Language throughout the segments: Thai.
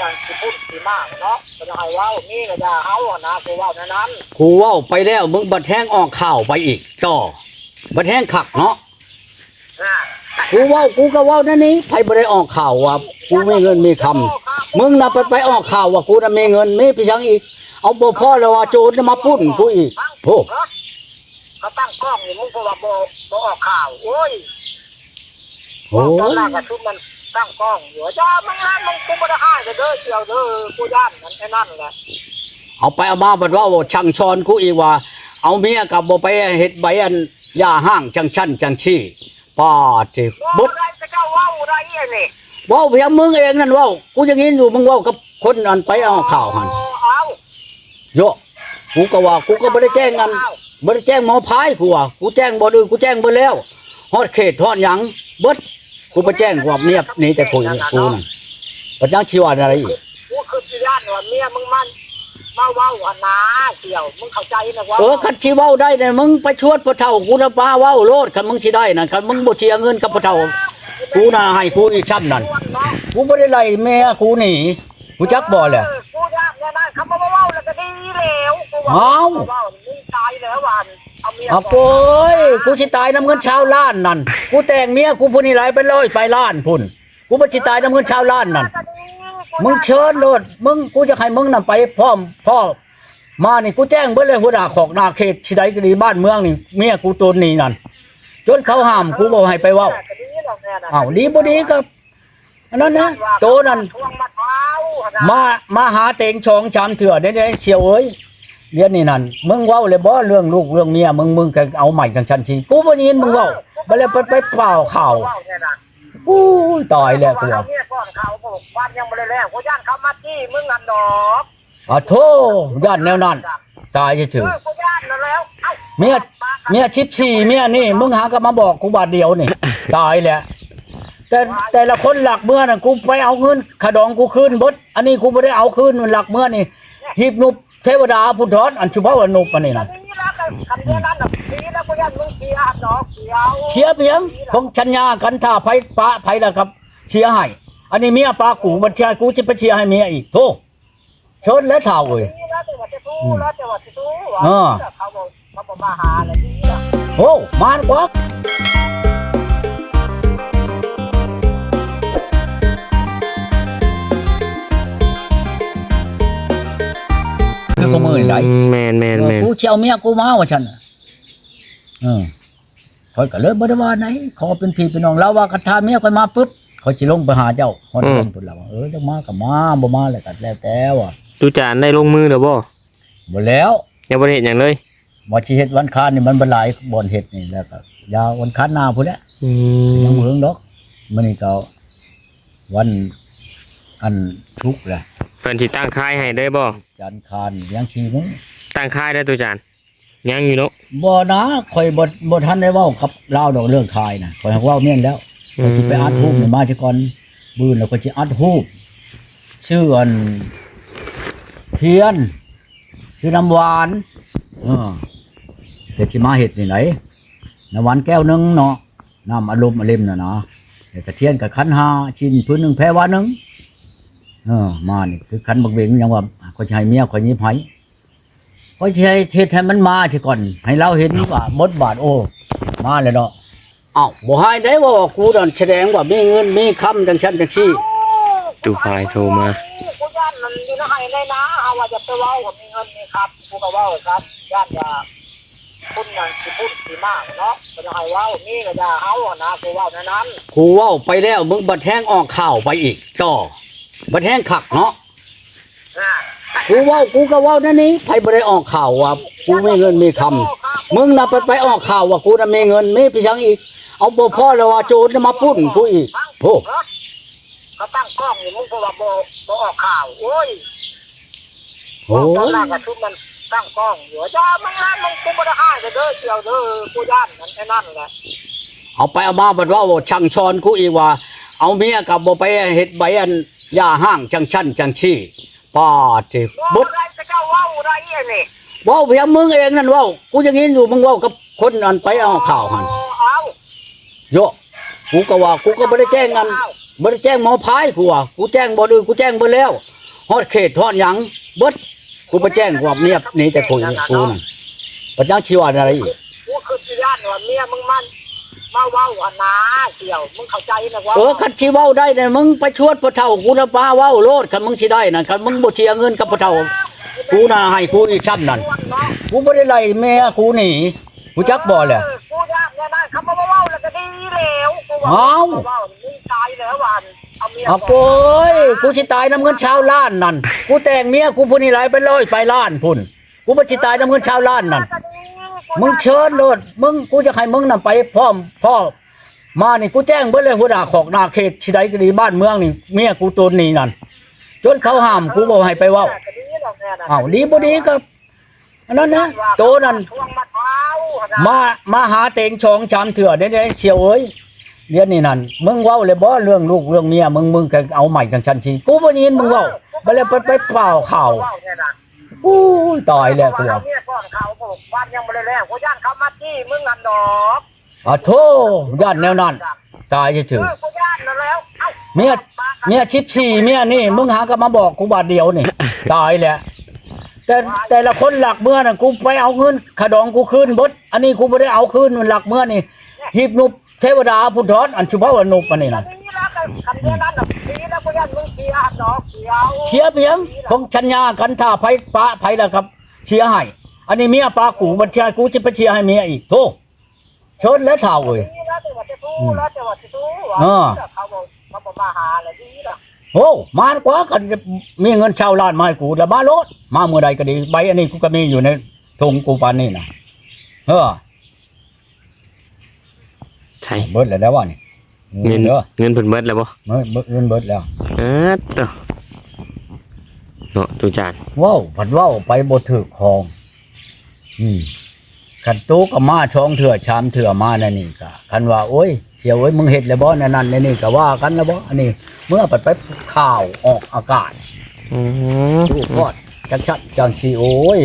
นั่นสิพูดสิมากเนาะก็จะให้เว้านี่ก็อย่าเอาอะนะกูเว้าในนั้นกูเว้าไปแล้วมึงบัดแห้งออกข่าวไปอีกต่อบัดแห้งขักเนาะนะกูเว้ากูก็เว้านั่นนี้ไผบ่ได้ออกข่าวว่ากูมีเงินมีคำมึงน่ะไปไปออกข่าวว่ากูน่ะมีเงินมีไปยังอีก เอาบ่พอแล้วว่าโจรน่ะมาปุ้นกูอีกโธ่เขาตั้งกล้องอยู่มึงก็ว่าบ่บ่ออกข่าวโอ้ยโอ้ตอนแรกก็ทุกมัน ตั้งกล้องอยู่จ้ามึงนั่นมึงกูบ่ได้ให้เด้อเกี่ยวเด้อกูย่านนั่นแค่นั้นแหละเอาไปเอามาบัดว่าว่าช่างชอนกูอีกว่า เอาเมียกับบ่ไปเฮ็ดใบอันยาห้างจังชั้นจังชี้ปาดที่บ่บุดได้จะเจ้าเว้าได้เอียนี่เว้าเพียงมึงเองนั่นเว้ากูยังยินอยู่มึงเว้ากับคนอันไปเอาข่าวหั่นเอาโยกูก็ว่ากูก็บ่ได้แจ้งกันบ่ได้แจ้งหมอพายกูว่ากูแจ้งบ่ดื้อกูแจ้งเบิดแล้วฮอดเขตฮอดหยังเบิด กูไปแจ้งความเมียหนี่แต่คุยกับกูนั่นปัญญาชีวาอะไรอีกกูคือสิย่านว่าเมียมึงมันมาเว้าอันนาเกี่ยวมึงเข้าใจนะว่าเออคันสิเว้าได้เนี่ยมึงไปชวดพ่อเฒ่ากูนะป้าเว้าโลดคันมึงสิได้นั่นคันมึงบ่เสียเงินกับพ่อเฒ่ากูน่ะให้กูอีกช้ำนั่นกูบ่ได้ไล่แม่กูหนีกูจักบ่แหละกูย่านเนี่ยนะเขามาเว้าแล้วก็ดีแล้วกูว่าเอ้าเว้ามึงตายแล้ววันเอาเมียเอาโอ้ยกูสิตายน้ำเงินชาวล้านนั่น กูแต่งเมียกูผู้นี้หลายเป็นร้อยไปล้านพุ่น กูบ่สิตายน้ำเงินชาวล้านนั่น มึงเชิญโลด มึงกูจะให้มึงนำไปพร้อมพ่อมานี่กูแจ้งเบิดเลยหัวหน้าของนาเขตที่ใดก็ดีบ้านเมืองนี่เมียกูตัวนี้นั่น จนเขาห้ามกูบ่ให้ไปเว้าอ้าวดีบ่ดีก็อันนั้นนะโตนั่นทวงมะพร้าวนะมามาหาเต็งชองชามเถื่อเด้ๆเชียวเอ้ย เรียนนี่นั่นมึงเว้าเลยบ่เรื่องลูกเรื่องเมียมึงมึงก็เอาใหม่จังชันทีกูบ่ยินมึงเว้าบ่เลยไปไปเปล่าข่าวเว้เนี่ยนะอู้ยตายแล้วกูเอาว่าเมียก่อนเขาบอกวันยังไม่ได้แล้วกูย่านเขามาจี้มึงอันดอกอะโธ่ย่านแนวนั้นตายเฉเอยอกูย่านนั่นแล้วเอ้าๆเมียเมียชิปสี่เมียนี่มึงหาก็มาบอกกูบาทเดียวนี่ตายแหละแต่แต่ละคนหลักเมื่อน่ะกูไปเอาเงินขดองกูคืนเบดอันนี้กูไม่ได้เอาคืนมันหลักเมื่อนี่หีบนุบ เทวดาพุทธรอันชุภาวนุบอันนี้น่ะนี่แล้วกันคำนี้นั่นน่ะนี่แล้วกูย่านมึงเชียร์ดอกเขียวเชียร์เพียงของชัญญากันท่าไผปะไผแล้วครับ เชียร์ให้อันนี้เมียปากูบัญชีกูจะไปเชียร์ให้เมียอีกโธ่ชนและเท่าเอ้ยนี่แล้วแต่ว่าจะสู้แล้วแต่ว่าจะสู้ว่าเออเขาบอกเขาบอกมาหาอะไรนี่ล่ะโอ้มา กว่าคือกูมือไหนแมนแมนแมนกูสิเชียวเมียกูมาว่าฉันน่ะเออคอยก็เลยบ่ได้ว่าไหนขอเป็นพี่เป็นน้องเราว่าคันทาเมียคอยมาปุ๊บคอยสิลงไปหาเจ้าฮอดลงพุ่นแล้วว่าเออจังมาก็มาบ่มาแล้วก็แล้วแต่ว่าตูจานได้ลงมือเด้อบ่บ่แล้วยังบ่ได้เห็นหยังเลยบ่สิเฮ็ดวันค้านนี่มันบ่หลายบ่อนเฮ็ดนี่แล้วก็ยาววันค้านหน้าพุ่นแหละอืยังมเมืองดอกมื้อนี้ก็วันอันทุกข์แหละเพิ่นสิตั้งค่ายให้ได้บ่ จันทร์คานยังชีมึงตั้งค่ายได้ตูจานยังอยู่เนาะบ่นะข่อยบ่บ่ทันได้เว้ากับลาวดอกเรื่องคายน่ะข่อยเว้าเมียนแล้วอืข้อยสิไปอัดรูปนี่มาสิก่อนบื้นแล้วก็สิอัดรูปชื่ออันเทียนชื่อน้ำหวานเออแต่สิมาเฮ็ดนี่ไหนน้ำหวานแก้วหนึงเนาะน้ำอารมณ์อารมณ์น่ะนะแล้วก็เทียนกับขันห้าชิ้นพื้นหนึงแพ้วาหนึง เออมานี่คือขันบักเบงยังว่าข่อยสิให้เมียข่อยยิบให้ข่อยสิให้เทศให้มันมาสิก่อน ให้เราเห็นว่าบทบาทโอ้มาแล้วเนาะอ้าวบ่ให้ได้ว่ากูนั่นแสดงว่ามีเงินมีคำจังชั้นจังซี่ตูพายโทรมากูย่านมันอยู่ในไห้ในนะเอาว่าจะไปเว้ากับมีเงินมีครับกูก็เว้าครับย่านอย่าคุณนั่นสิพูดสิมากเนาะก็จะให้เว้านี่ก็อย่าเอาอะนะกูเว้าในนั้นกูเว้าไปแล้วมึงบัดแห้งออกข่าวไปอีกต่อ บัดแห้งขักเนาะนะกูเว้ากูก็เว้านั่นนี้ไผบ่ได้ออกข่าวว่ากูมีเงินมีคำมึงน่ะไปไปออกข่าวว่ากูน่ะมีเงินมีไปยังอีก เอาบ่พอแล้วว่าโจรน่ะมาปุ้นกูอีกโอ้เขาตั้งกล้องอยู่มึงก็ว่าบ่บ่ออกข่าวโอ้ยโหตอนแรกก็ทุกมันตั้งกล้องอยู่จ้ามึงนั่นมึงกูบ่ได้ให้เด้อเกี่ยวเด้อกูย่านนั่นแค่นั้นแหละเอาไปเอามาบัดว่าว่าช่างชอนกูอีกว่า เอาเมียกับบ่ไปเฮ็ดใบอัน ยาห้างจังชั้นจังชี้ปาดที่บ่บุดได้จะเจ้าเว้าได้เอียนี่เว้าเพียงมึงเองนั่นเว้ากูยังยินอยู่มึงเว้ากับคนอันไปเอาข่าวหันเอาโยกูก็ว่ากูก็บ่ได้แจ้งกันบ่ได้แจ้งหมอพายกูว่ากูแจ้งบ่ดื้อกูแจ้งเบ่แล้วฮอดเขตฮอดหยังเบิดกูไปแจ้งความเนียบหนี่แต่คุยกับกูนั่นปัญญาชีวาอะไรอีกกูคือที่ย่านว่าเมียมึงมัน มาเว้าหันนาเกี่ยวมึงเข้าใจนะว่าเออคันสิเว้าได้เนี่ยมึงไปชวนพ่อเฒ่ากูนะป้าเว้าโลดคันมึงสิได้นั่นคันมึงบ่เชียร์เงินกับพ่อเฒ่ากูน่ะให้กูอีกช้ำนั่นกูบ่ได้ไล่แม่กูหนีกูจักบ่แหละกูย่านเนี่ยนะคำว่าเว้าแล้วก็ดีแล้วกูว่าเอ้าเว้ามึงตายแล้ววันเอาเมียเอาโอ้ยกูสิตายน้ำเงินชาวล้านนั่น กูแต่งเมียกูผู้นี่หลายไปร้อยไปล้านพุ่น กูบ่สิตายน้ำเงินชาวล้านนั่น มึงเชิญโลดมึงกูจะให้มึงนำไปพร้อมพ่อมานี่กูแจ้งเบิดเลยหัวหน้าของนาเขตที่ใดก็ดีบ้านเมืองนี่เมียกูตัวนี้นั่นจนเขาห้ามกูบ่ให้ไปเว้าอ้าวดีบ่ดีก็อันนั้นนะโตนั่นมามาหาเต็งชองชามเถื่อเด้ๆเชียวเอ้ยเดี๋ยนี้นั่นมึงเว้าเลยบ่เรื่องลูกเรื่องเมียมึงมึงก็เอาใหม่จังชันทีกูบ่ยินมึงเว้าบ่เลยไปไปเปล่าข่าว อู้ยตายแล้วกูว่าเมียก่อนเขาบอกวันยังไม่ได้แล้วกูย่านเขามาจี้มึงอันดอกอะโธ่ย่านแนวนั้นตายเฉยเออกูย่านนั่นแล้วเอ้าๆเมียเมียชิปสี่เมียนี่มึงหาก็มาบอกกูบาทเดียวนี่ตายแหละแต่แต่ละคนหลักเมื่อน่ะกูไปเอาเงินขดองกูคืนเบดอันนี้กูไม่ได้เอาคืนมันหลักเมื่อนี่หีบนุบเทวดาพุทธรอันชุบว่านุบอันนี้น่ะดีแล้วกัน คำเดียวนั้นน่ะดีแล้วกูย่านมึงเสียดอกเสียวเชียร์เพียงของชัญญากันท่าไผปะไผแล้วครับเชียร์ให้อันนี้เมียปากูบัญชีกูจะไปเชียร์ให้เมียอีกโธ่เชิญแล้วเท่าเว้ยดีแล้วแต่ว่าจะทู้แล้วแต่ว่าจะทู้เออเขาบอกเขาบอกมาหาเลยดีแล้วโอ้มากกว่ากันจะมีเงินเช่าล้านมาให้กูแล้วมาโลดมาเมื่อใดก็ดีใบอันนี้กูก็มีอยู่ในธงกูปานนี่นะเออใช่เบิดแล้วแล้ววะนี่ เงินเด้อเงินเพิ่นเบิดแล้วบ่เบิดเบิดเงินเบิดแล้วอ้าตวเนาะตูจานว้าวผัดว้าวไปบ่ถือคอง อืมคันตู้ก็มาช่องเถื่อชามเถื่อมานั่นนี่ก็คันว่าโอ้ยเสียวเอ้ยมึงเฮ็ดแล้วบ่นั่นนั่นนี่นี่ก็ว่ากันแล้วบ่อันนี้ เมื่อไปไปข่าวออกอากาศอือตู้กอดจังชัดจังชีโอ้ย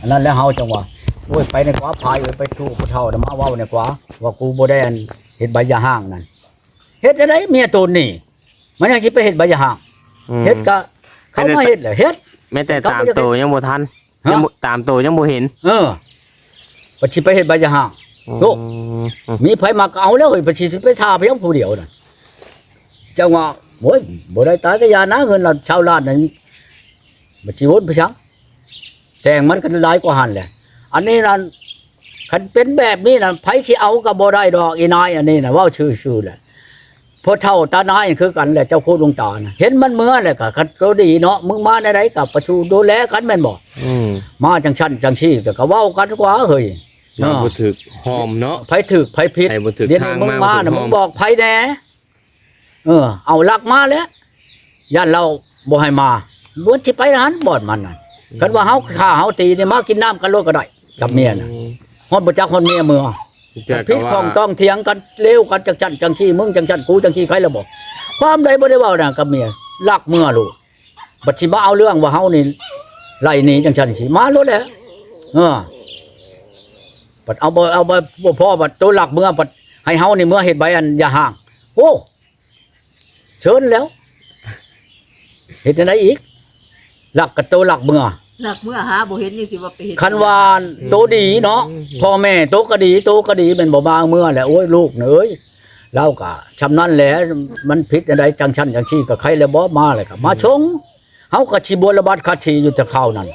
อันนั้นแล้วเฮาจังว่าโอ้ยไปในกว่าพายเอ้ยไปตู้ผู้เฒ่าน่ะมาเว้าในกว่าว่ากูบ่ได้อันเฮ็ดใบยาห้างนั่น เฮ็ดจังไดเมียตนนี่ มันยังสิไปเฮ็ดใบยาห้างเฮ็ดก็เขามาเฮ็ดแหละเฮ็ด แม้แต่เขาตามไม่ได้โตยังบ่ทันฮะ ยังบ่ตามโตยังบ่เห็นเออปชิไปเฮ็ดใบยาห้าง โอ้ อืมมีไผมาก็เอาแล้วเฮ้ยปชิไปทาเพียงผู้เดียวน่ะจังว่าโอ้ยบ่ได้ตายก็อย่านะเงินเราชาวล้านนั่นบ่สิวนไปชังแต่งมันก็หลายกว่าหันแหละ อันนี้นั่นคันเป็นแบบนี้น่ะไผสิเอาก็บ่ได้ดอกอีนายอันนี้น่ะเว้าชื่อๆแหละ พอเท่าตานายคือกันแหละเจ้าโคดวงตาน่ะเห็นมันเมื่อแหละก็คันก็ดีเนาะมึงมาในใดกับประชูดูแลกันแม่นบ่อืมมาจังชั้นจังชี้ก็ก็เว้ากันกว่าเฮ้ยเนาะบ่ถึกหอมเนาะ ไผถึกไผผิดไผบ่ถึกเดี๋ยวนี้ทางมึงมามาบ่ถึน่ะกมึงห้องบอกไผแหน่เออ เอาลักมาแล้วย่านเราบ่ให้มาล้วนสิไปหันบ่อนมันน่ะคันว่าเฮาฆ่าเฮาตีนี่มากินน้ำกันโลดก็ได้กับเมียน่ะฮอดบ่จักฮอดเมียเมือ จะผิดของต้องเถียงกันเลวกันจังชันจังชี้มึงจังชันกูจังชี้ใครละบ่ความใดบ่ได้ว้าน่ะกับเมียลักเมื่อลูกบัดสิมาเอาเรื่องว่าเฮานี่ไล่หนีจังชันสิมาโลดแหละเออปัดเอาบ่เอาบ่บ่พ่อปัดตัวหลักเมื่อปัดให้เฮานี่เมื่อเฮ็ดใบอันอย่าห่างโอ้เชิญแล้วเฮ็ดจังไดอีกหลักกับตัวหลักเมื่อ หลักเมื่อหาบ่เห็นยังสิว่าไปเห็นคันวานโตดีเนาะพ่อแม่โตก็ดีโตก็ดีเป็นบ่บางเมื่อแหละโอ้ยลูกเอ้ยเราก็ชำนั้นแหละมันผิดอันใดจังชั้นจังชี้ก็ใครแล้วบ่มาเลยก็มาชงเฮาก็สิบระบัดคัดชีอยู่แต่ข้าวนั้น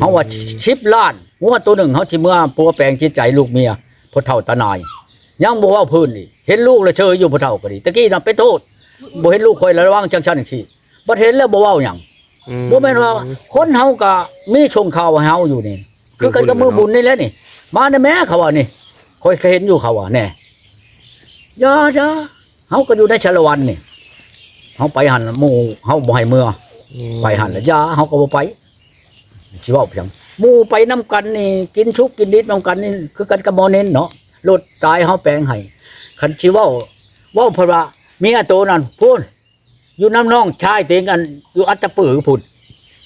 เฮาว่าชิบล้านงัวตัวหนึ่งเฮาสิเมื่อปัวแปลงจิตใจลูกเมียพ่อเฒ่าตาหนายยังบ่เว้าพื้นอีกเห็นลูกแล้วเชยอยู่พ่อเฒ่าก็ดีตะกี้น่ะไปโทษบ่เห็นลูกคอยระวังจังซั่นจังซี่บ่เห็นแล้วบ่เว้าหยัง บ่แม่นว่าคนเฮาก็มีชงข่าวให้เฮาอยู่นี่ คือกันกับมือบุญนี่แหละนี่ มาในแม่เขาว่านี่คอยเคยเห็นอยู่เขาว่าแน่อย่าจ้าเฮาก็อยู่ในชาละวันนี่เฮาไปหันหมู่เฮาบ่ให้เมื่อไปหันละยาเฮาก็บ่ไปสิเว้าเพียงหมู่ไปนํกันนี่ กินชุกกินดิบนํกันนี่คือกันกับหมอเน้นเนาะรถตายเฮาแปลงให้คันสิเว้าเว้าเพราะว่าเมียโตนั่นพูน อยู่น้ำน้องชายเต็งกันอยู่อัตตปือพุ่น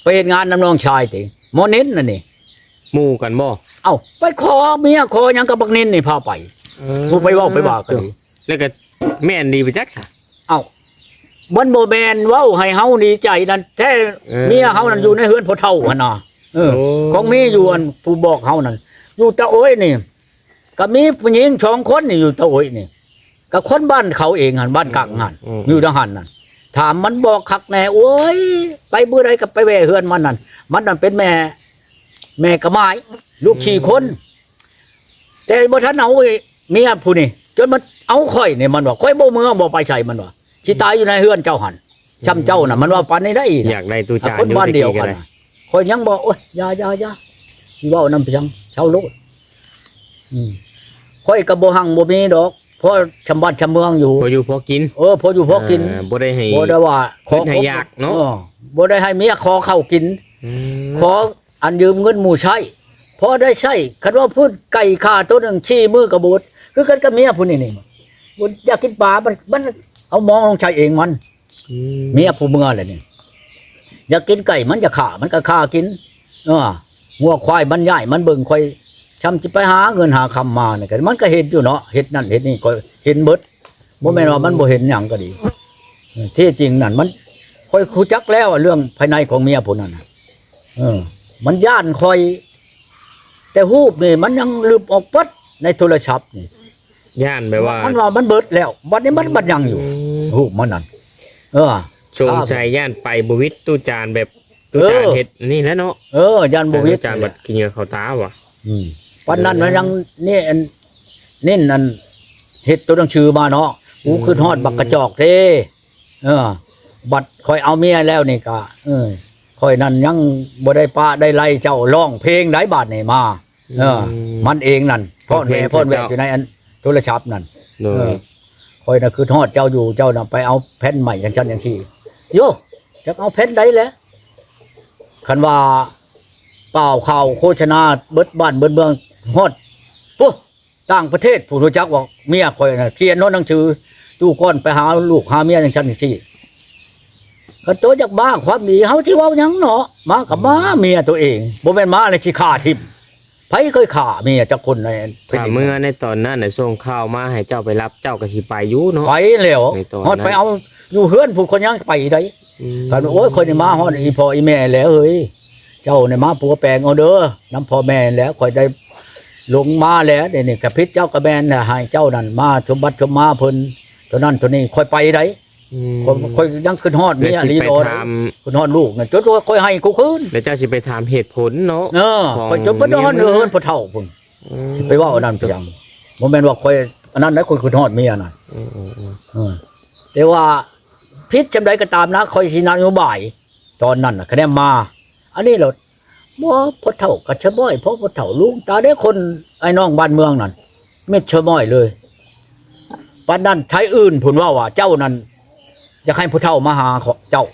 ไปเฮ็ดงานน้ำน้องชายเต็งหมอเน้นน่ะนี่หมู่กันบ่เอ้าไปขอเมียขอหยังกับบักนินนี่พาไปผู้ไปเว้าไปว่ากันดีแล้วก็แม่นดีไปจักซะเอ้ามันโมแมนเว้าให้เฮาดีใจนั่นแท้เออเมียเฮานั่นอยู่ในเฮือนพ่อเฒ่าหั่นน่ะเออโอ้ของมีอยู่อันผู้บอกเฮานั่นอยู่ตะโอ้ยนี่ก็มีผู้หญิงสองคนนี่อยู่ตะโอ้ยนี่ก็คนบ้านเขาเองหั่นบ้านกังหั่นอยู่ทหารนั่น ถามมันบอกคักแน่โอ้ย ไปเบื่อใดก็ไปแว่เฮือนมันนั่นมันนั่นเป็นแม่ แม่กระไม้ลูกขี่คน แต่บ่ทันเอาไอ้เมียผู้นี่จนมันเอาข่อยนี่มันว่าข่อยบ่เมืองบ่ไปใส่มันว่าสิตายอยู่ในเฮือนเจ้าหันช้ำเจ้าน่ะ มันว่าปานนี้ได้อีกอยากได้ตู้จานคนบ้านเดียวกันได้น่ะข่อยยังบอกโอ้ยอย่าอย่าอย่าสิเว้านำไปจังเช่าโลดอืมข่อยก็บ่หังบ่มีดอกเพราะชำบ้านชำเมืองอยู่ พออยู่พอกินเออพออยู่พอกินาบ่ได้ให้บ่ได้ว่าขึ้นให้ยากเนาะออบ่ได้ให้เมียขอเข้าวกินอืมขออันยืมเงินหมู่ใช้พอได้ใช้คันว่าพูดไก่ข่าตัวหนึ่งชี้มือกระบูดคือกันกับเมียผู้นี้นี่บุญอยากกินปลามันมันเอามองลงใช้เองมันอืมเมียผู้เมืองเลยนี่อยากกินไก่มันจะข่ามันก็ข่ากินเอองัวควายมันใหญ่มันเบิ่งควาย ชำจะไปหาเงินหาคำมาเนี่ยกันมันก็เห็นอยู่เนาะเห็นนั่นเห็นนี่ก็เห็นเบิดบ่แม่นว่ามันบ่เห็นหยังก็ดี ที่จริงนั่นมันค่อยคูจักแล้วอะเรื่องภายในของเมียผู้นั้นน่ะเออ มันย่านคอย แต่ฮูบนี่มันยังลืมออกปัดในโทรศัพท์นี่ย่านแบบว่ามันว่ามันเบิดแล้ววันนี้มันบัดยังอยู่มฮูบมันนั่นเออชงใจย่านไปบวิตตู้จานแบบตู้จานเออเฮ็ดนี่แหล้วเนาะเออย่านบวิตตู้จานบัดกินเหงื่อเขาตาว่ะอืม วันนั้นมันยังนี่อันนี่นั่นเฮ็ดตัวหนังชื่อมาเนาะกูขึ้นฮอดบักกระจอกเด้เออ บัดคอยเอาเมียแล้วนี่ก็เออคอยนั่นยังบ่ได้ป้าได้ไล่เจ้าร้องเพลงหลายบาทนี่มา เออ มันเองนั่นพ่อแม่พ่อแม่อยู่ในอันโทรศัพท์นั่นโดเอยอคอยน่ะคือทอดเจ้าอยู่เจ้าน่ะไปเอาแผ่นใหม่อย่างฉันอย่างที่โยจะเอาแผ่นใดแหล้วคันว่าเปล่าข่าวโฆษณาเบิดบ้านเบิดเมือง ฮอดปุ๊ต่างประเทศผู้รู้จักว่าเมียคอยน่ะเขียนโน้นหนังสือตู้ก้อนไปหาลูกหาเมียอย่างฉันอย่างที่กันตัวจากบ้าความดีเฮาที่เว้าหยังเนาะมากับมาเมียตัวเองบ่แม่นมาเลยสิฆ่าทิมไผเคยฆ่าเมียจักคนในแผ่นถ้าดินเมื่อในตอนนั้นน่ะส่งข่าวมาให้เจ้าไปรับเจ้าก็สิไปอยู่เนาะไปแล้วในตอนนั้นฮอดไปเอาอยู่เฮือนผู้คนยังไปได้อืมกันโอ้ยคนนี่มาฮอดอีพ่ออีแม่แล้วเฮ้ยเจ้าเนี่ยมาปัวแปลงเอาเด้อน้ำพ่อแม่แล้วคอยได้ ลงมาแล้วเดี๋ยวนี้กระพิษเจ้ากระแบนน่ะให้เจ้านั่นมาชมบัตรชมมาเพิ่นตัวนั้นตัวนี้คอยไปได้อืมคอยคอยยังขึ้นฮอดแล้วเมียสิลีไปโดนถามขึ้นฮอดลูกน่ะจนว่าคอยให้กูคืนแล้วเจ้าสิไปถามเหตุผลเนาะเออของคอยจนบ่ได้ฮอดเมียเฮือนพ่อเฒ่าพุ่นอืมไปเว่าอันนั้นไปยังบ่แม่นว่าคอยอันนั้นได้คอยขึ้นฮอดเมียน่ะอืมอืมอืมเออแต่ว่าพิษจำใดก็ตามนะคอยชินานโยบาย ตอนนั้นนะคะแนนมา อันนี้เรา บ่พอเท่ากับชะม้อยเพราะพอเท่าลุงตาได้คนไอ้น้องบ้านเมืองนั่นเม็ดชะม้อยเลยปันนั้นไทยอื่นผุนว่าว่า เจ้านั้นอยากให้ผู้เฒ่ามาหาเขาเจ้า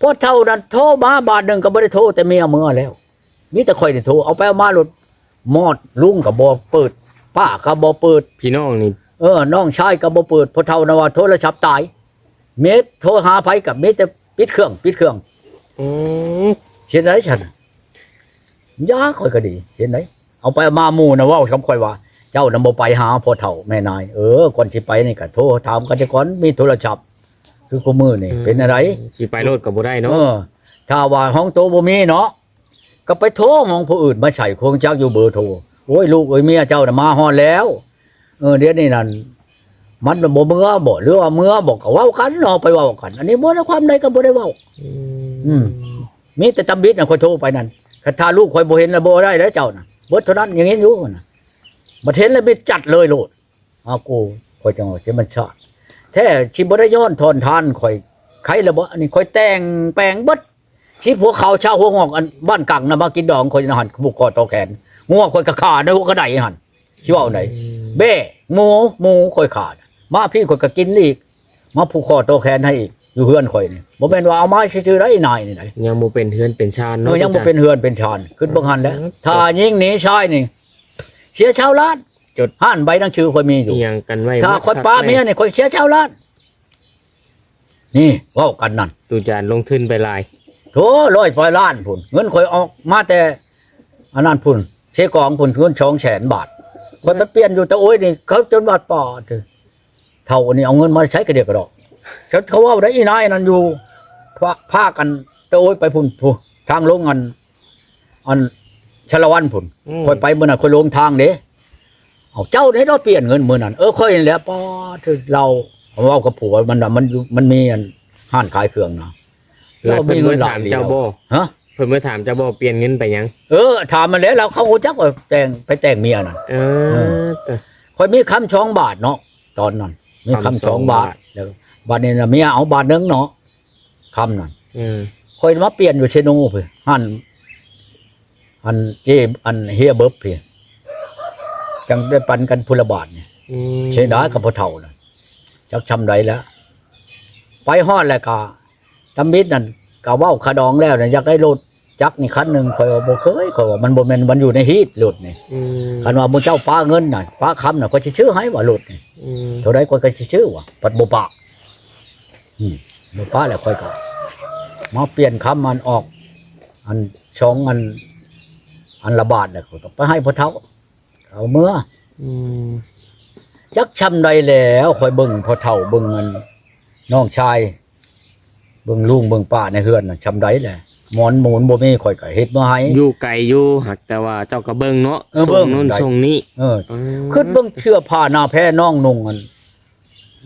พอเท่านั้นโทรมาบาทหนึ่งก็ไม่ได้โทรแต่เมียเมื่อแล้วมีแต่คอยได้โทรเอาไปเอามาหลดมอดลุงกับบอเปิดป้ากับบอเปิด พี่น้องนี่เออน้องชายก็บ่เปิดพอเท่านว่าโทรศัพท์ตาย เมตรโทรหาไผกับเมตรแต่ปิดเครื่อง ปิดเครื่องอืมเห็นไหนฉัน ยาค่อยก็ดี เห็นไหนเอาไปเอามาหมู่นะเว่าคำค่อยว่า เจ้านำบ่ไปหาพ่อเฒ่าแม่นายเออก่อนสิไปนี่ก็โทรถามกันจะก่อนมีโทรศัพท์คือกูมือนี่เป็นอะไรสิไปโลดก็บ่ได้เอเนาะอถ้าว่าห้องโตบ่มีเนาะก็ไปโทรห้องผู้อื่นมาใส่คงจักอยู่เบอร์โทรโอ้ยลูกเอ้ยเมียเจ้าน่ะมาฮอดแล้วเออเดี๋ยวนี้นั่นมันบ่เมื่อบ่หรือว่าเมื่อบอกก็เว้ากันเนาะไปเว้ากัน อันนี้บ่ได้ความใดก็บ่ได้เว้า อืมมีแต่ตำบิดน่ะค่อยโทรไปนั่น คันถ้าลูกค่อยบ่เห็นแล้วบ่ได้แล้วเจ้าน่ะเบิดเท่านั้นอย่างนี้อยู่น่ะบ่เห็นแล้วไปจัดเลยโลดเอากูค่อยจังว่าสิมันชาติแท้สิบ่ได้ย้อนทอนทานค่อยใครละบ่อันนี้ค่อยแต่งแปลงเบิดที่พวกเขาชาวหัวงอกอันบ้านกังน่ะมากินดองค่อยหันบุกคอตอแขนงัวค่อยกะขาในหัวกระไดหันสิเว้าไหนเบ้หมูหมูค่อยขาดมาพี่ข่อยก็กินอีก มาผูกคอโตแขนให้อีก อยู่เฮือนข่อยนี่บ่แม่นว่าเอาไม้ชื่อๆได้นายนี่ไหนยังบ่เป็นเฮือนเป็นชานเอเนาะอยังบ่เป็นเฮือนเป็นชานขึ้นบังหันแล้วถ้ายิ่งหนีชายนี่ เสียชาวล้านจดห้านใบทั้งชื่อข่อยมีอยู่อีหยังกันไว้ถ้าข่อยป้าเมียนี่ข่อยเสียชาวล้าน นี่เว้ากันนั่นตูจานลงทุนไปหลายโถร้อยปลอยล้านพุ่นเงินข่อยออกมาแต่อันนั้นพุ่นเชกองพุ่นเงิน2แสนบาทข่อยไปเปลี่ยนอยู่แต่โอ้ยนี่เขาจนบาดปอดเถอะเท่าอันนี้เอาเงินมาใช้กระเดียกกระดอก ฉันเขาว่าได้อีนายนั่นอยู่พาพากันเตะโอยไปพุ่นพุ่นทางลงอันอันชลวันพุ่นมค่อยไปเมื่อนั้นค่อยลงทางเด้เอาเจ้าได้เราเปลี่ยนเงินมื้อนั้นเออค่อยนี่แหล้วป้าคือเราเอาเว้ากับผัวมันน่ะมันอยู่มันมีอันห้านขายเครื่องนะแล้วเพิ่นเงิเมื่อหลาถายมดีเจ้าแล้วบ่ฮะ เพิ่นเมื่อถามเจ้าบ่เปลี่ยนเงินไปหยัง เออถามมันแล้วเราเขารู้จักว่าแต่งไปแต่งเมียน่ะเออแต่ค่อยมีคำช้องบาทเนาะตอนนั้นมีคำช้องบาทคำสอง บาทแล้วบาทนี้น่ะเมียเอาบาทหนึงเนาะคำนั้นอืมค่อยมาเปลี่ยนอยู่เชโนเพิ่นหันอันเจอันเฮียเบิบเพิ่นจังได้ปันกันพุละบาทเนี่ยอืมใช้ได้กับพ่อเฒ่าน่ะจักชำใดแล้ว ไปฮอดแล้วก็ตำมิดนั่นก็เว้าขะดองแล้วน่ะอยากได้รถจักรนี่คันหนึงข่อยว่าบ่เคยข่อยว่ามันบ่แม่นมันอยู่ในฮีตรถนี่อืมคันว่าบ่เจ้าป้าเงินน่ะป้าคำน่ะก็สิชื่อให้ว่ารถนี่อืมเท่าใดก็ก็สิชื่อว่าปัดบ่ปากอืม บ่ปาแล้วค่อยก็มาเปลี่ยนคำมันออก อันช่องอัน อันละบาทน่ะก็ไปให้พ่อเฒ่าเอาเมื่ออืมจักชำใดแล้วคอยเบิ่งพอเฒ่าเบิ่งเงินน้องชาย เบิ่งลุงเบิ่งป้าในเฮือนน่ะชำใดแหละหมอนหมูนบ่มีข่อยก็เฮ็ดมาให้อยู่ไกลอยู่หักแต่ว่าเจ้าก็เบิ่งเนาะเออเบิ่งส่นู่นได้ส่งนี้เอออืมขึ้นเบิ่งเสื้อผ้าหน้าแพ้น้องนุ่งอัน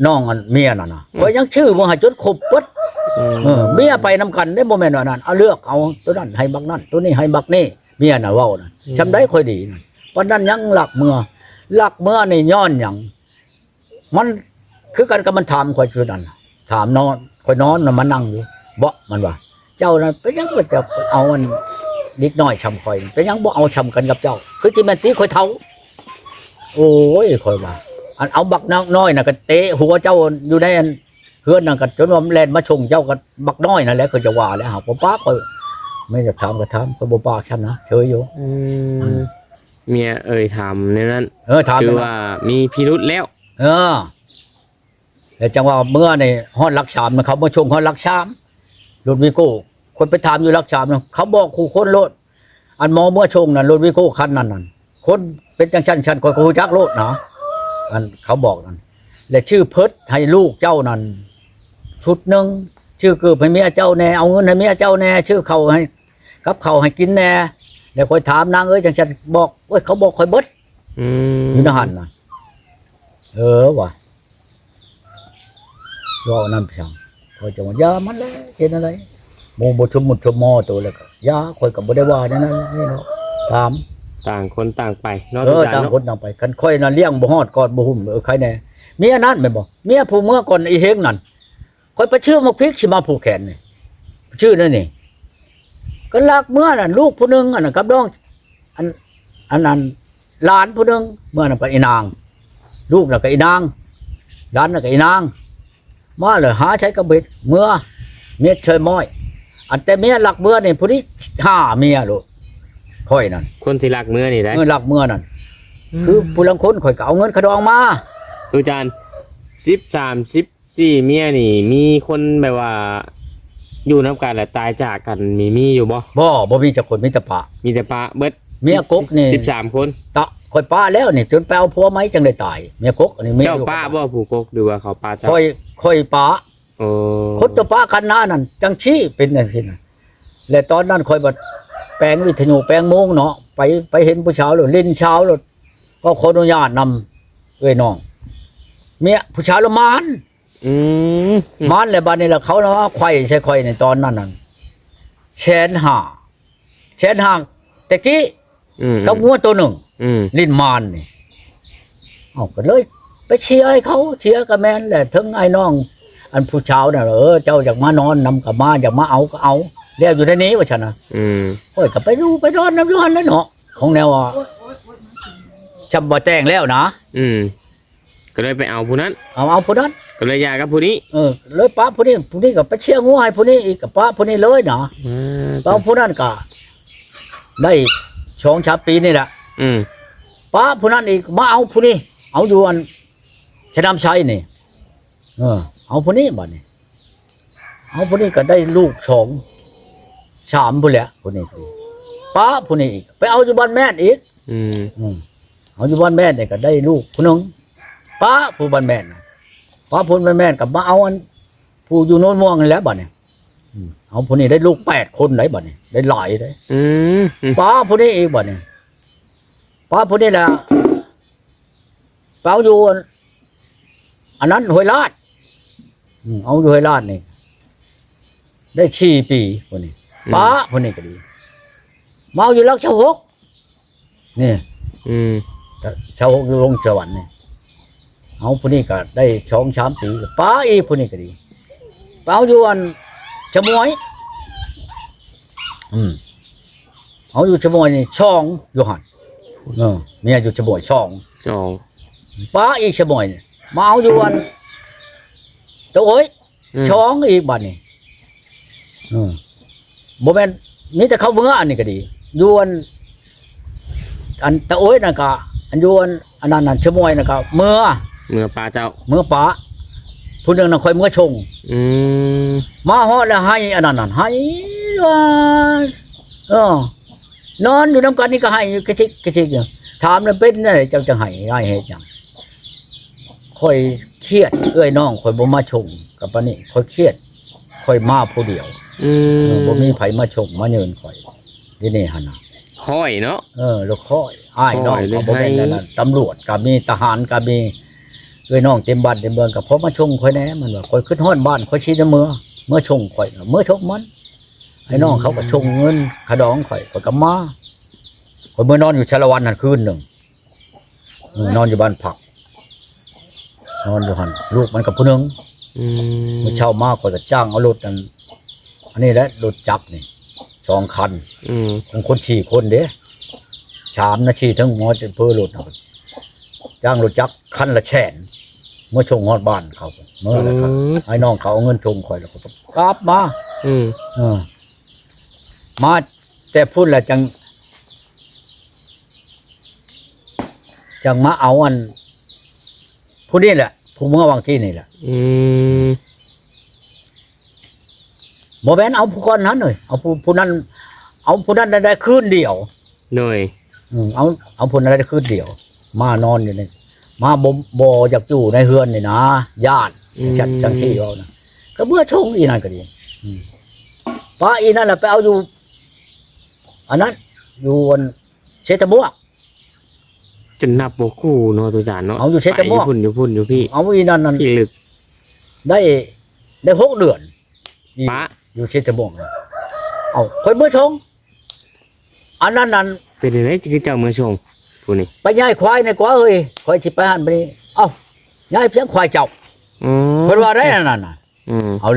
น้องอันเมียน่ะนะข่อยยังชื่อบ่ให้จดครบเบิดอืมเออเมียไปนํกันได้บ่แม่นว่านั้นเอาเลือกเอาตัวนั้นให้บักนั้นตัวนี้ให้บักนี้เมียน่ะเว้าน่ะชำใดค่อยดีน่ะปานนั้นยังหลักเมื่อหลักเมื่อนี่ย้อนหยังมันคือกันกับมันถามข่อยคือนั้นน่ะถามนอนข่อยนอนน่ะมานั่งอยู่บ่มันว่า เจ้าน่ะเป็นหยังบ่จะเอามันนิดน้อยชำข่อยเป็นหยังบ่เอาชำกันกับเจ้า คือจิแม่นตีข่อยเฒ่าโอ้ยข่อยว่า อันเอาบักน้อยน่ะก็เตะหัวเจ้าอยู่ในอันเฮือนนั่นก็จนว่ามันแล่นมาชงเจ้าก็บักน้อยนั่นแหละคือจะว่าแล้วหาบ่ปากข่อยไม่จะถามก็ถามก็บ่ปากฉันนะเฉยอยู่อืมเมียเอ่ยถามในนั้นเออถามคือไปนะว่ามีพิรุธแล้ว เออแต่จังว่าเมื่อนี่ฮอดลักชามนะเขามาชงฮอดลักชามรถวิโก้คนไปถามอยู่ลักชามนะเขาบอกคู่คนโลดอันหมอเมื่อชงนั่นรถวิโก้คันนั้นนั่นคนเป็นจังชันชันคอยคูจักโลดนะ อันเขาบอกนั่นและชื่อเพิดให้ลูกเจ้านั่นชุดหนึ่งชื่อเกือบให้เมียเจ้าแน่เอาเงินให้เมียเจ้าแน่ชื่อเขาให้กับเขาวให้กินแน่แล้วคอยถามนางเอ้ยจังชันบอกเอ้ยเขาบอกคอยเบิดอืมอยู่ในหันนะเออว่ะรอนั่นเพียงคอยจะว่ายามันแล้วเห็นอะไรโมบชุมมุดชมมอตัวแล้วก็ยาคอยกับบ่ได้ว่านั่นนั่นนี่เนาะถาม ต่างคนต่างไปเนาะเออทุกอย่ต่างเนาะคนต่างไปกันค่อยน่ะเลี้ยงบ่ฮอดกอดบ่หุ่มเออใครแน่เมียนั่นแม่นบ่เมียผู้เมื่อก่อนอีเฮงนั่นคอยไปชื่อมาพริกสิมาผูกแขนนี่ชื่อนั่นนี่ก็ลากเมื่อนั่นลูกผู้หนึงอันนั้นกับน้องอันอันนั้นหลานผู้หนึงเมื่อนั้นไปอีนาง ลูกน่ะก็อีนางหลานน่ะก็อีนาง มาเลยหาใช้กระเบ็ดเมื่อเมียเชยม้อย อันแต่เมียหลักเมื่อนี่ผู้นี้ห้าเมียลูก ค่อยนั่นคนที่รักเมื่อนี่ได้เงินหลักเมื่อนั่นคือผู้ลังคนข่อยก็เอาเงินขะดองมาดูจานสิบสามสิบสี่เมียนี่ มีคนแบบว่า อยู่น้ำกันและตายจากกันมีมีอยู่บ่บ่บ่มีจักคนมีแต่ปะ มีแต่ปลาเบิดเมียกกนี่สิบสามคนตะข่อยป้าแล้วนี่จนไปเอาผัวไหมจังได้ตายเมียกกอันนี้เมียเจ้าอยู่ป้าบ่ผูกกกหรือว่าเขาป้าเจ้าข่อยข่อยป้าโอ้คนตัวป้าคันหน้านั่นจังชี้เป็นจังซี่น่ะและตอนนั้นข่อยบัดแปลงวิทยุแปลงโมงเนาะไปไปเห็นผู้ชาวแล้วเล่นเช้าแล้วก็ขออนุญาตนำเอ้ยน้อง เมียผู้ชาวละมานอืมมานแล้วบัดนี้ล่ะเขาเนาะไข่ใช่ไข่ในตอนนั้นนั่นแสนห้าแสนห้าตะกี้อืมกับงัวตัวหนึ่งอืมลิ้นมานนี่เอาก็เลย ไปเชียร์ให้เขาเชียร์กับแม่นแหละถึงไอ้น้อง อันผู้เช้าน่ะเออเจ้าอยากมานอนนำกับมาอยากมาเอาก็เอา เรียกอยู่ในนี้ว่าฉันนะอืมโอ้ยก็ไปดูไปนอนน้ำร้อนแล้วเนาะของแนวว่าจำบ่แต่งแล้วนะอืมก็เลยไปเอาผู้นั้น เอาเอาผู้นั้นก็เลยหยากับผู้นี้เออเลยป้าผู้นี้ผู้นี้ก็ไปเชียร์งัวให้ผู้นี้อีกกับป้าผู้นี้เลยนะอ่าป้าผู้นั้นก็ได้สองชามปีนี่แหละอืมป้าผู้นั้นอีกมาเอาผู้นี้เอาอยู่อันชะนำชัยนี่เออ เอาผู้นี้บัดนี้เอาผู้นี้ก็ได้ลูกสอง สามผู้แหละผู้นี้ป้าผู้นี้อีก ไปเอาอยู่บ้านแม่นอีกอืมอืมเอาอยู่บ้านแม่นเนี่ยก็ได้ลูกผู้หนึงป้าผู้บ้านแม่นน่ะป้าพุ่นแม่แม่นกับมาเอาอัน ผู้อยู่โน่นม่วงนั่นแหล้วบัดนี้อืมเอาผู้นี้ได้ลูกแปดคนได้บัดนี้ได้หลายได้อืมอืมป้าผู้นี้อีกบัดนี้ป้าผู้นี้แหละเป้าอยู่อันอันนั้นห้วยลาดอืมเอาอยู่ห้วยลาดนี่ได้สี่ปีผู้นี้ ป้าผู้นี้ก็ดีมาเอาอยู่ลักชาวหกนี่อืมแต่ชาวหกอยู่ลงสวรรค์นี่เอาผู้นี้ก็ได้สองสามปีป้าอีกผู้นี้ก็ดีเป้าอยู่อันชะมวย อืมเอาอยู่ชะมวยนี่ช่องอยู่หันเออเมียอยู่ชะมวยช่องสองป้าอีกชะมวยนี่มาเอาอยู่อันตัวโอ้ยมช่องอีกบัดนี่เออ บ่แม่นมีแต่เข้าเมืองอันนี้ก็ดีอยู่อันอันตะโอ้ยน่ะก็อันอยู่อันอันนั้นน่ะชะมวยน่ะก็เมื่อเมื่อปลาเจ้าเมื่อป้าผู้หนึงน่ะค่อยเมื่อชง อืมมาฮอดแล้วให้อันนั้นนั่นให้ว่าเออนอนอยู่น้ำกันนี่ก็ให้กระชิกกระชิกอยู่ถามแล้วเป็นอะไรเจ้าจะให้ให้เหตุหยังค่อยเครียดเอ้ยน้องค่อยบ่มาชงกับปานนี้ค่อยเครียดค่อยมาผู้เดียว อืเออมบ่มีไผมาชงมาเยินค่อยที่นี่หั่นน่ะค่อยเนาะ เออแล้วค่อยอ้ายน้องค่อยเลยก็บ่แม่นให้นั่นน่ะตำรวจก็มีทหารก็มีเอ้ยน้องเต็มบ้านเต็มเมืองก็พอมาชงค่อยแหน่มันว่าค่อยขึ้นฮอดบ้านค่อยชี้เมื่อเมื่อชงค่อยน่ะเมื่อชงมันไอ้น้องเขาก็ชงเงินขะดองข่อยข่อยก็มาข่อยเมื่อนอนอยู่ชาละวันนั่นคืนหนึ่งเออนอนอยู่บ้านผัก นอนอยู่หันลูกมันกับผู้หนึง อืมเมื่อเช้ามาข่อยก็จ้างเอารถอัน อันนี้แหละรถจักรนี่สองคันอืมของคนขี่คนเด้สามนาทีทั้งหมอจะเพื่อรถนะจ้างรถจักรคันละแสนเมื่อชงฮอดบ้านเขาเมื่อแล้วครับไอ้น้องเขาเอาเงินชงข่อยแล้วก็กลับมาอืมเออมาแต่พูดแหละจังจังมาเอาอันผู้นี้แหละผู้เมื่อวางที่นี่แหละอืม โมแมนเอาผู้คนนั้นเลยเอาผู้ผู้นั้น เอาผู้นั้นได้คืนเดียวหน่อยอืมเอาเอาผู้นั้นได้คืนเดียว มานอนอยู่นี่มาบ่บ่อยากอยู่ในเฮือนนี่นะญาติอืมจัดจังที่เรานะก็เมื่อชงอีนั่นก็ดีอืมป้าอีนั่นแหละไปเอาอยู่ อันนั้น อยู่บนเชตบวกจนนับบ่คู่เนาะตัวจานเนาะเอาอยู่เช็ดกระไปบอกพุ่นอยู่พุ่นอยู่พี่ เอาอีนั่นนั่นพี่ลึกได้ได้หกเดือนอีปะ อยู่เชตบวกน่ะเอาคอยเมื่อชงอันนั้นนั่นเป็นยังไงที่เจ้าเมื่อชงผู้นี้ไปย้ายควายในกว่าเฮ้ยคอยชิไปหันไปนี่เอ้าย้ายเพียงควายเจ้าอืมเพิ่นว่าได้อันนั้นน่ะอืมเอา